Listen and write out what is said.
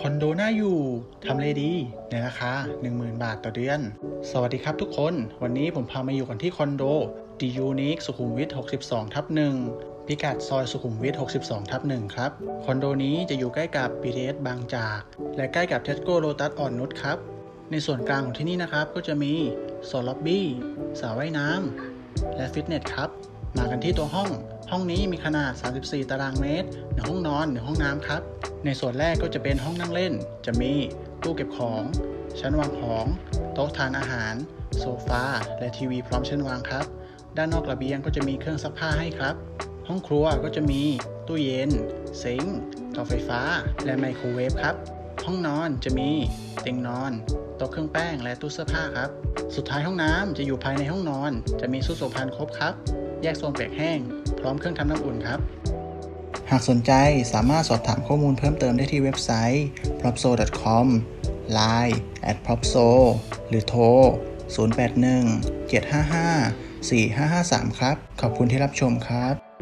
คอนโดน่าอยู่ทำเลดีในราคา 10,000 บาทต่อเดือน สวัสดีครับทุกคน วันนี้ผมพามาอยู่กันที่คอนโดดียูนิคสุขุมวิท 62 ทับ 1 พิกัดซอยสุขุมวิท 62 ทับ 1 ครับ คอนโดนี้จะอยู่ใกล้กับ BTS บางจาก และใกล้กับเทสโก้โ t ตัสอ่อนนุชครับ ในส่วนกลางของที่นี่นะครับ ก็จะมีโซนล็อบบี้สระว่ายน้ำและฟิตเนสครับ มากันที่ตัวห้อง ห้องนี้มีขนาด 34 ตารางเมตรหนึ่งห้องนอนหนึ่งห้องน้ำครับ ในส่วนแรกก็จะเป็นห้องนั่งเล่น จะมีตู้เก็บของ ชั้นวางของ โต๊ะทานอาหาร โซฟา และทีวีพร้อมชั้นวางครับ ด้านนอกระเบียงก็จะมีเครื่องซักผ้าให้ครับ ห้องครัวก็จะมีตู้เย็นซิงค์เตาไฟฟ้า และไมโครเวฟครับ ห้องนอนจะมีเตียงนอนโต๊ะเครื่องแป้งและตู้เสื้อผ้าครับ สุดท้ายห้องน้ำจะอยู่ภายในห้องนอน จะมีสู้โสภณครบครับ แยกโซนเปียกแห้ง พร้อมเครื่องทำน้ำอุ่นครับ หากสนใจสามารถสอบถามข้อมูลเพิ่มเติมได้ที่เว็บไซต์ propso.com line at propso หรือโทร 081 755 4553 ครับ ขอบคุณที่รับชมครับ